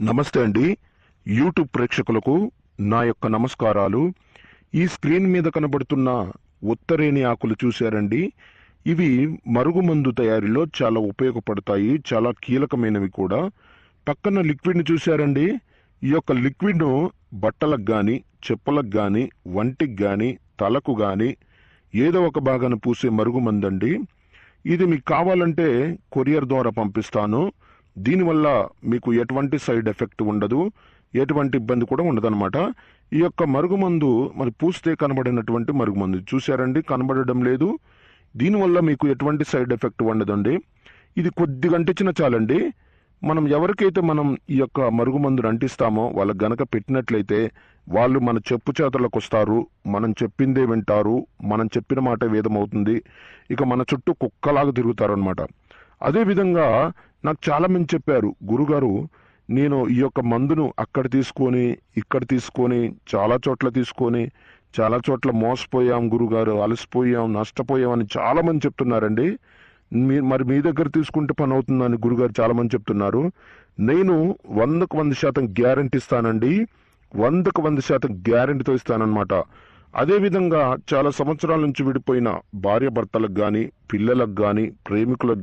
నమస్తే అండి. యూట్యూబ్ ప్రేక్షకులకు నా యొక్క నమస్కారాలు. ఈ స్క్రీన్ మీద కనబడుతున్న ఉత్తరేణి ఆకులు చూశారండి. ఇవి మరుగుమందు తయారీలో చాలా ఉపయోగపడతాయి చాలా కీలకమైనవి కూడా. పక్కన లిక్విడ్ని చూశారండి. ఈ యొక్క లిక్విడ్ను బట్టలకు కానీ చెప్పులకు కానీ వంటికి కానీ తలకు కానీ ఏదో ఒక భాగాన పూసే మరుగుమందండి. ఇది మీకు కావాలంటే కొరియర్ ద్వారా పంపిస్తాను. దీనివల్ల మీకు ఎటువంటి సైడ్ ఎఫెక్ట్ ఉండదు ఎటువంటి ఇబ్బంది కూడా ఉండదన్నమాట. ఈ యొక్క మరుగుమందు మరి పూస్తే కనబడినటువంటి మరుగుమందు చూశారండి కనబడడం లేదు. దీనివల్ల మీకు ఎటువంటి సైడ్ ఎఫెక్ట్ ఉండదండి. ఇది కొద్ది గంటించిన చాలండి. మనం ఎవరికైతే మనం ఈ యొక్క మరుగుమందును అంటిస్తామో వాళ్ళకి గనక పెట్టినట్లయితే వాళ్ళు మన చెప్పు చేతలకు వస్తారు మనం చెప్పిందే వింటారు మనం చెప్పిన మాట వేదమవుతుంది ఇక మన చుట్టూ కుక్కలాగా తిరుగుతారు అనమాట అదేవిధంగా నాకు చాలా మంది చెప్పారు గురుగారు నేను ఈ యొక్క మందును అక్కడ తీసుకొని ఇక్కడ తీసుకొని చాలా చోట్ల తీసుకొని చాలా చోట్ల మోసపోయాం గురుగారు అలసిపోయాం నష్టపోయాం అని చాలామంది చెప్తున్నారండి. మీ మరి మీ దగ్గర తీసుకుంటే పని అవుతుందని గురుగారు చాలామంది చెప్తున్నారు. నేను వందకు వంద శాతం గ్యారంటీ ఇస్తానండి. వందకు వంద శాతం గ్యారంటీతో ఇస్తానన్నమాట. అదేవిధంగా చాలా సంవత్సరాల నుంచి విడిపోయిన భార్య భర్తలకు కానీ పిల్లలకు కానీ ప్రేమికులకు